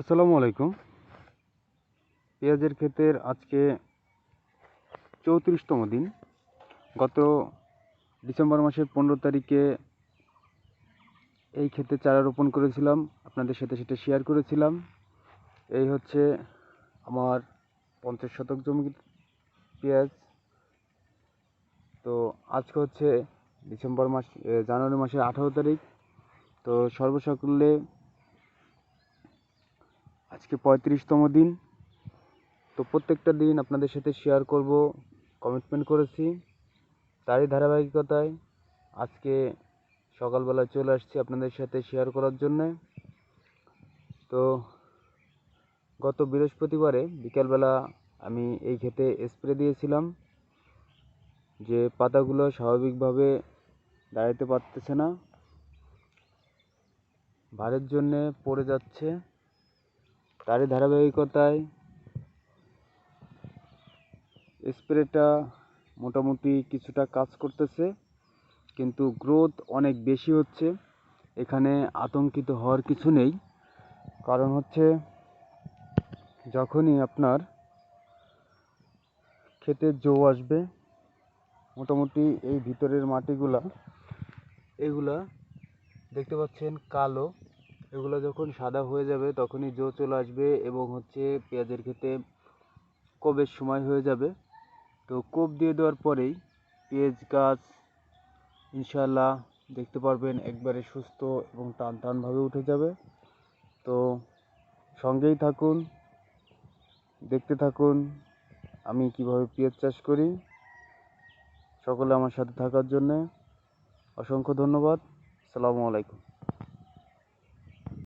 আসসালামু আলাইকুম। পেঁয়াজের ক্ষেতের আজকে চৌত্রিশতম দিন। গত ডিসেম্বর মাসের পনেরো তারিখে এই ক্ষেতে চারা রোপণ করেছিলাম। আপনাদের সাথে সেটা শেয়ার করেছিলাম। এই হচ্ছে আমার পঞ্চাশ শতক জমি পেঁয়াজ। তো আজকে হচ্ছে ডিসেম্বর মাস জানুয়ারি মাসের আঠারো তারিখ। তো সর্বসাকুল্যে আজকে পঁয়ত্রিশতম দিন। তো প্রত্যেকটা দিন আপনাদের সাথে শেয়ার করব কমিটমেন্ট করেছি। তারই ধারাবাহিকতায় আজকে সকালবেলা চলে আসছি আপনাদের সাথে শেয়ার করার জন্যে। তো গত বৃহস্পতিবারে বিকালবেলা আমি এই ক্ষেতে স্প্রে দিয়েছিলাম যে পাতাগুলো স্বাভাবিকভাবে দাঁড়াতে পারতেছে না। ভারের জন্যে পড়ে যাচ্ছে। তারই ধারাবাহিকতায় স্প্রেটা মোটামুটি কিছুটা কাজ করতেছে, কিন্তু গ্রোথ অনেক বেশি হচ্ছে। এখানে আতঙ্কিত হওয়ার কিছু নেই। কারণ হচ্ছে, যখনই আপনার ক্ষেতে জৌ আসবে, মোটামুটি এই ভিতরের মাটিগুলা, এগুলা দেখতে পাচ্ছেন কালো। এগুলো যখন সাদা হয়ে যাবে তখনই জো চলে আসবে এবং হচ্ছে পেঁয়াজের ক্ষেতে কোবের সময় হয়ে যাবে। তো কোপ দিয়ে দেওয়ার পরেই পেঁয়াজ গাছ ইনশাল্লাহ দেখতে পারবেন একবারে সুস্থ এবং টান টানভাবে উঠে যাবে। তো সঙ্গেই থাকুন, দেখতে থাকুন, আমি কীভাবে পেঁয়াজ চাষ করি। সকলে আমার সাথে থাকার জন্যে অসংখ্য ধন্যবাদ। আসসালামু আলাইকুম।